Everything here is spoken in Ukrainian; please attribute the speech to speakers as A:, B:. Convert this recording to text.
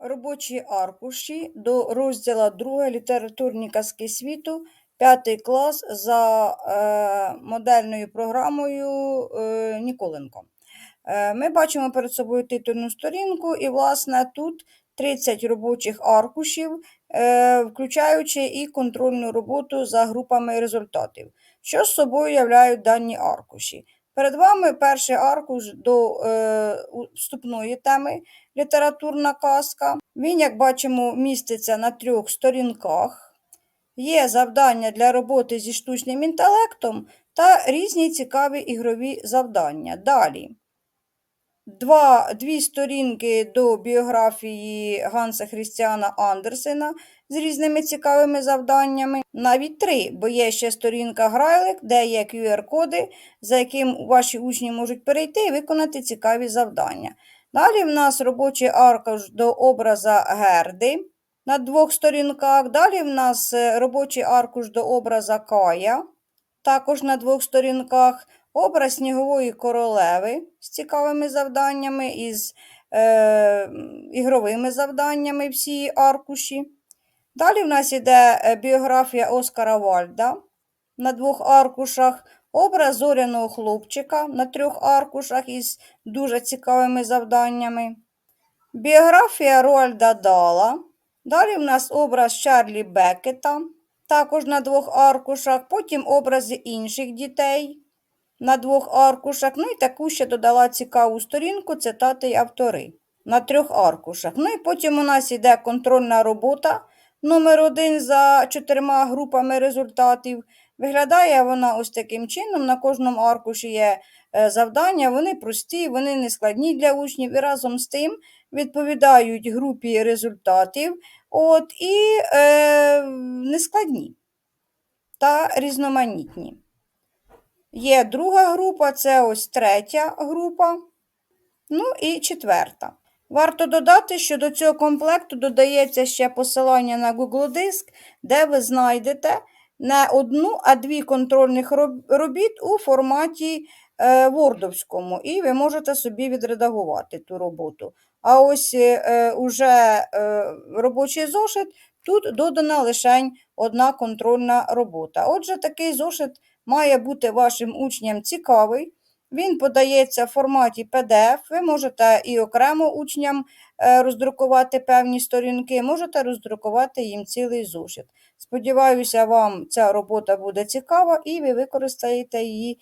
A: Робочі аркуші до розділу 2 літературні казки світу, 5 клас за е, модельною програмою е, Ніколенко. Е, ми бачимо перед собою титульну сторінку, і, власне, тут 30 робочих аркушів, е, включаючи і контрольну роботу за групами результатів. Що з собою являють дані аркуші? Перед вами перший аркуш до е, вступної теми літературна казка. Він, як бачимо, міститься на трьох сторінках. Є завдання для роботи зі штучним інтелектом та різні цікаві ігрові завдання. Далі. Два, дві сторінки до біографії Ганса Хрістіана Андерсена з різними цікавими завданнями. Навіть три, бо є ще сторінка Грайлик, де є QR-коди, за яким ваші учні можуть перейти і виконати цікаві завдання. Далі в нас робочий аркуш до образа Герди на двох сторінках. Далі в нас е, робочий аркуш до образа Кая, також на двох сторінках. Образ снігової королеви з цікавими завданнями, із е, ігровими завданнями всі аркуші. Далі в нас йде е, біографія Оскара Вальда на двох аркушах, образ зоряного хлопчика на трьох аркушах із дуже цікавими завданнями. Біографія Роальда Дала. Далі в нас образ Чарлі Беккета, також на двох аркушах, потім образи інших дітей на двох аркушах. Ну і таку ще додала цікаву сторінку цитати й автори на трьох аркушах. Ну і потім у нас йде контрольна робота номер один за чотирма групами результатів. Виглядає вона ось таким чином. На кожному аркуші є е, завдання, вони прості, вони не складні для учнів і разом з тим відповідають групі результатів от, і е, нескладні та різноманітні. Є друга група, це ось третя група, ну і четверта. Варто додати, що до цього комплекту додається ще посилання на Google Диск, де ви знайдете не одну, а дві контрольних робіт у форматі е, Wordовському, і ви можете собі відредагувати ту роботу. А ось е, е, уже робочий зошит, тут додана лише одна контрольна робота. Отже, такий зошит має бути вашим учням цікавий. Він подається в форматі PDF. Ви можете і окремо учням е, роздрукувати певні сторінки, можете роздрукувати їм цілий зошит. Сподіваюся, вам ця робота буде цікава і ви використаєте її